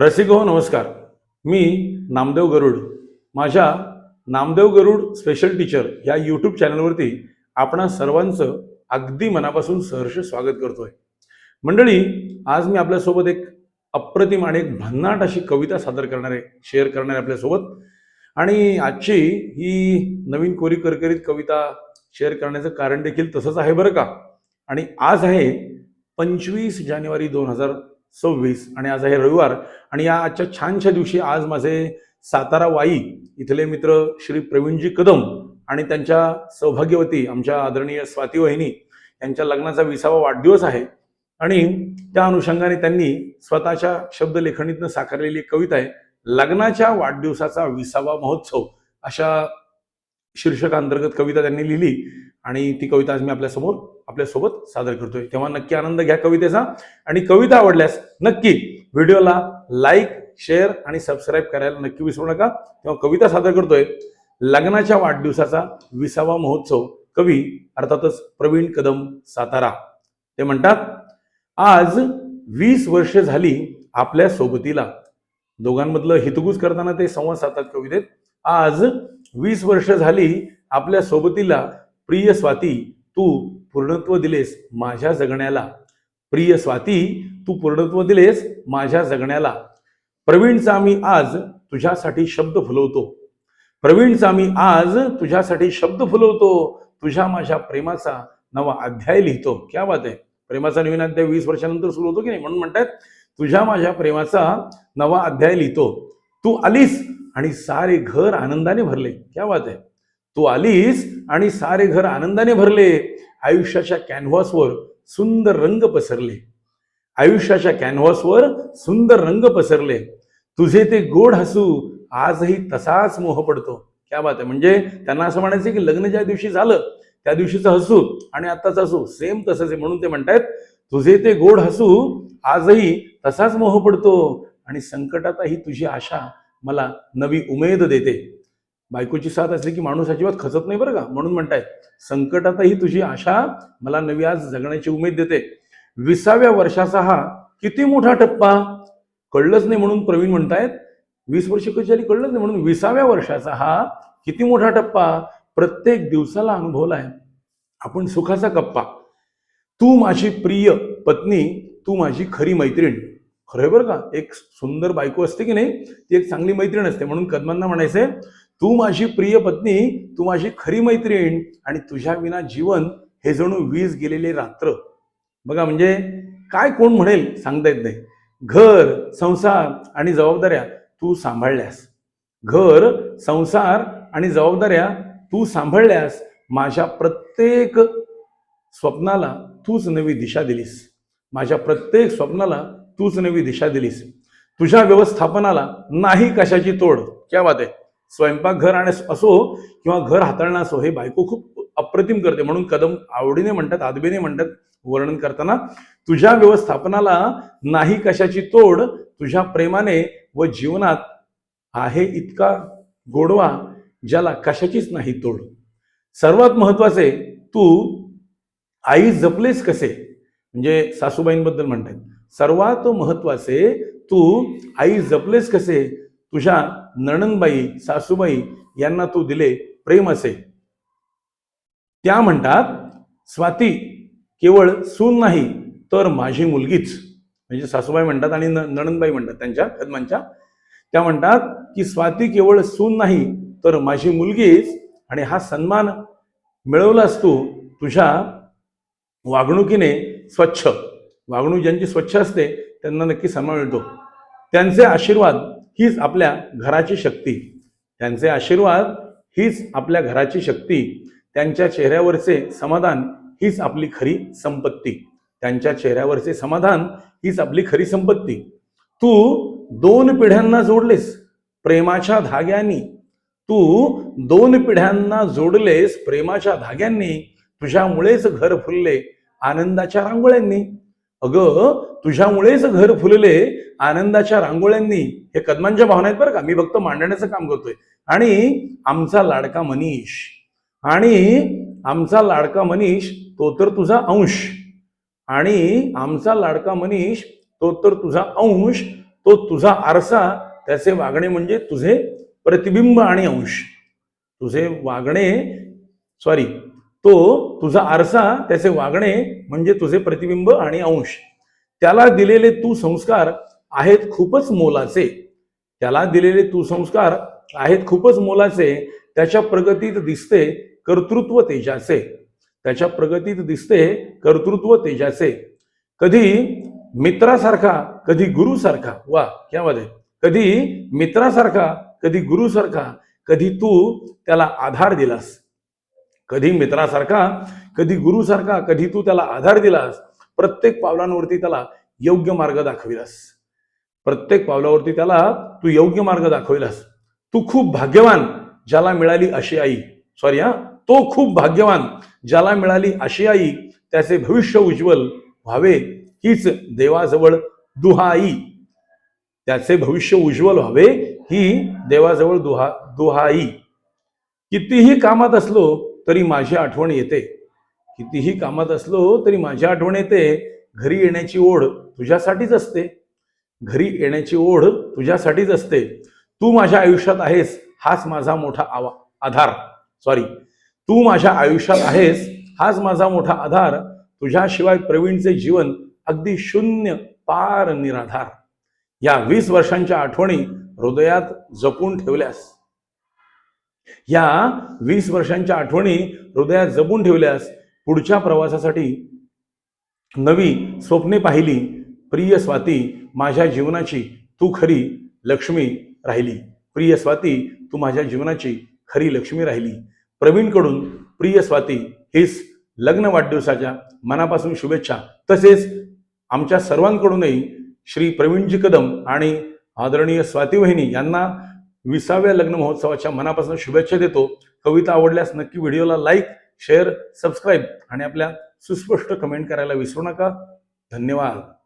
रसिक हो नमस्कार. मी नामदेव गरुड. माझ्या नामदेव गरुड स्पेशल टीचर या यूट्यूब चॅनलवरती आपणा सर्वांचं अगदी मनापासून सहर्ष स्वागत करतोय. मंडळी आज मी आपल्यासोबत एक अप्रतिम आणि एक भन्नाट अशी कविता सादर करणार आहे शेअर करणार आहे आपल्यासोबत. आणि आजची ही नवीन कोरी करकरीत कविता शेअर करण्याचं कारण देखील तसंच आहे बरं का? आणि आज आहे पंचवीस जानेवारी दोन हजार सव्वीस आणि आज आहे रविवार. आणि या आजच्या छानशा दिवशी आज माझे सातारा वाई इथले मित्र श्री प्रवीणजी कदम आणि त्यांच्या सौभाग्यवती आमच्या आदरणीय स्वाती वहिनी यांच्या लग्नाचा विसावा वाढदिवस आहे. आणि त्या अनुषंगाने त्यांनी स्वतःच्या शब्दलेखणीतनं साकारलेली एक कविता आहे लग्नाच्या वाढदिवसाचा विसावा महोत्सव. अशा शीर्षकांतर्गत कविता त्यांनी लिहिली आणि ती कविता आज मी आपल्यासमोर आपल्यासोबत सादर करतोय. तेव्हा नक्की आनंद घ्या कवितेचा. आणि कविता आवडल्यास नक्की व्हिडिओला लाईक शेअर आणि सबस्क्राईब करायला नक्की विसरू नका. तेव्हा कविता सादर करतोय. लग्नाच्या वाढदिवसाचा विसावा महोत्सव. कवी अर्थातच प्रवीण कदम सातारा. ते म्हणतात आज वीस वर्ष झाली आपल्या सोबतीला. दोघांमधलं हितगुज करताना ते संवाद साधतात कवितेत. आज वीस वर्ष झाली आपल्या सोबतीला प्रिय स्वाती तू पूर्णत्व दिलेस माझ्या जगण्याला. प्रिय स्वाती तू पूर्णत्व दिलेस माझ्या जगण्याला. प्रवीणचा मी आज तुझ्यासाठी शब्द फुलवतो. प्रवीणचा मी आज तुझ्यासाठी शब्द फुलवतो. तुझ्या माझ्या प्रेमाचा नवा अध्याय लिहितो. क्या बात आहे. प्रेमाचा नवीन अध्याय वीस वर्षानंतर सुरू होतो की नाही? म्हणून म्हणतात तुझ्या माझ्या प्रेमाचा नवा अध्याय लिहितो. तू आलीस आणि सारे घर आनंदाने भरले. क्या बात आहे. तू आलीस आणि सारे घर आनंदाने भरले. आयुष्याच्या कॅनव्हासवर सुंदर रंग पसरले. आयुष्याच्या कॅनव्हासवर सुंदर रंग पसरले. तुझे ते गोड हसू आजही तसाच मोह पडतो. क्या बात आहे. म्हणजे त्यांना असं म्हणायचं की लग्न ज्या दिवशी झालं त्या दिवशीचं हसू आणि आत्ताचं हसू. सेम तसंच आहे म्हणून ते म्हणतायत. तुझे ते गोड हसू आजही तसाच मोह पडतो आणि संकटातही तुझी आशा मला नवी उमेद देते. बायकोची साथ असली की माणूस अजिबात खचत नाही बरं का? म्हणून म्हणताय संकटातही तुझी आशा मला नवी आज जगण्याची उमेद देते. विसाव्या वर्षाचा हा किती मोठा टप्पा? कळलंच नाही म्हणून प्रवीण म्हणतायत वीस वर्ष कशी झाली कळलंच नाही म्हणून विसाव्या वर्षाचा हा किती मोठा टप्पा? प्रत्येक दिवसाला अनुभवलाय. आपण सुखाचा कप्पा. तू माझी प्रिय पत्नी तू माझी खरी मैत्रीण. खरं बरं का? एक सुंदर बायको असते की नाही ती एक चांगली मैत्रीण असते. म्हणून कदमांना म्हणायचंय तू माझी प्रिय पत्नी तू माझी खरी मैत्रीण आणि तुझ्या विना जीवन हे जणू वीज गेलेले रात्र. बघा म्हणजे काय कोण म्हणेल सांगता येत नाही. घर संसार आणि जबाबदाऱ्या तू सांभाळल्यास. घर संसार आणि जबाबदाऱ्या तू सांभाळल्यास माझ्या प्रत्येक स्वप्नाला तूच नवी दिशा दिलीस. माझ्या प्रत्येक स्वप्नाला तूच नवी दिशा दिलीस. तुझ्या व्यवस्थापनाला नाही कशाची तोड. क्या बात आहे. स्वयंपाकघर आणि असो किंवा घर हाताळणं असो हे बायको खूप अप्रतिम करते. म्हणून कदम आवडीने म्हणतात आदबीने म्हणतात वर्णन करताना तुझ्या व्यवस्थापनाला नाही कशाची तोड तुझ्या प्रेमाने व जीवनात आहे इतका गोडवा ज्याला कशाचीच नाही तोड. सर्वात महत्त्वाचे तू आई जपलेस कसे? म्हणजे सासूबाईंबद्दल म्हणतात. सर्वात महत्त्वाचे तू आई जपलेस कसे? तुझ्या नणंदबाई सासूबाई यांना तू दिले प्रेम असे. त्या म्हणतात स्वाती केवळ सून नाही तर माझी मुलगीच. म्हणजे सासूबाई म्हणतात आणि न- नणंदबाई म्हणतात त्यांच्या कदमांच्या. त्या म्हणतात की स्वाती केवळ सून नाही तर माझी मुलगीच. आणि हा सन्मान मिळवलास तू तुझ्या वागणुकीने स्वच्छ. वागणूक ज्यांची स्वच्छ असते त्यांना नक्की सन्मान मिळतो. त्यांचे आशीर्वाद हीच आपल्या घराची शक्ती. त्यांचे आशीर्वाद हीच आपल्या घराची शक्ती. त्यांच्या चेहऱ्यावरचे समाधान हीच आपली खरी संपत्ती. त्यांच्या चेहऱ्यावरचे समाधान हीच आपली खरी संपत्ती. तू दोन पिढ्यांना जोडलेस प्रेमाच्या धाग्यांनी. तू दोन पिढ्यांना जोडलेस प्रेमाच्या धाग्यांनी. तुझ्यामुळेच घर फुलले आनंदाच्या रांगोळ्यांनी. अगं तुझ्यामुळेच घर फुलले आनंदाच्या रांगोळ्यांनी. हे कदमांच्या भावना आहेत बरं का. मी फक्त मांडण्याचं काम करतोय. आणि आमचा लाडका मनीष. आणि आमचा लाडका मनीष तो तर तुझा अंश. आणि आमचा लाडका मनीष तो तर तुझा अंश तो तुझा आरसा त्याचे वागणे म्हणजे तुझे प्रतिबिंब आणि अंश. तुझे वागणे सॉरी तो तुझा आरसा त्याचे वागणे म्हणजे तुझे प्रतिबिंब आणि अंश. त्याला दिलेले तू संस्कार आहेत खूपच मोलाचे. त्याला दिलेले तू संस्कार आहेत खूपच मोलाचे त्याच्या प्रगतीत दिसते कर्तृत्व तेजाचे. त्याच्या प्रगतीत दिसते कर्तृत्व तेजाचे. कधी मित्रासारखा कधी गुरुसारखा वा क्या बात कधी मित्रासारखा कधी गुरुसारखा कधी तू त्याला आधार दिलास. कधी मित्रासारखा कधी गुरुसारखा कधी तू त्याला आधार दिलास प्रत्येक पावलांवरती त्याला योग्य मार्ग दाखविलास. प्रत्येक पावलावरती त्याला तू योग्य मार्ग दाखविलास. तू खूप भाग्यवान ज्याला मिळाली अशी आई. सॉरी हा. तो खूप भाग्यवान ज्याला मिळाली अशी आई. त्याचे भविष्य उज्ज्वल व्हावे हीच देवाजवळ दुहाई त्याचे भविष्य उज्ज्वल व्हावे ही देवाजवळ दुहा दुहाई कितीही कामात असलो तरी माझी आठवण येते. कितीही कामात असलो तरी माझी आठवण येते. घरी येण्याची ओढ तुझ्यासाठीच असते. घरी येण्याची ओढ तुझ्यासाठीच असते. तू माझ्या आयुष्यात आहेस हाच माझा मोठा आवा आधार. सॉरी तू माझ्या आयुष्यात आहेस हाच माझा मोठा आधार. तुझ्याशिवाय प्रवीणचे जीवन अगदी शून्य पार निराधार. या वीस वर्षांच्या आठवणी हृदयात जपून ठेवल्यास या वीस वर्षांच्या आठवणी हृदयात जपून ठेवल्यास पुढच्या प्रवासासाठी नवी स्वप्ने पाहिली. प्रिय स्वाती माझ्या जीवनाची तू खरी लक्ष्मी राहिली. प्रिय स्वाती तू माझ्या जीवनाची खरी लक्ष्मी राहिली. प्रवीणकडून प्रिय स्वाती हीच लग्न वाढदिवसाच्या मनापासून शुभेच्छा. तसेच आमच्या सर्वांकडूनही श्री प्रवीणजी कदम आणि आदरणीय स्वाती वहिनी यांना विसाव्या लग्न महोत्सवाच्या मनापासून शुभेच्छा देतो. कविता आवडल्यास नक्की व्हिडिओला लाईक शेअर सबस्क्राईब आणि आपल्या सुस्पष्ट कमेंट करायला विसरू नका. धन्यवाद.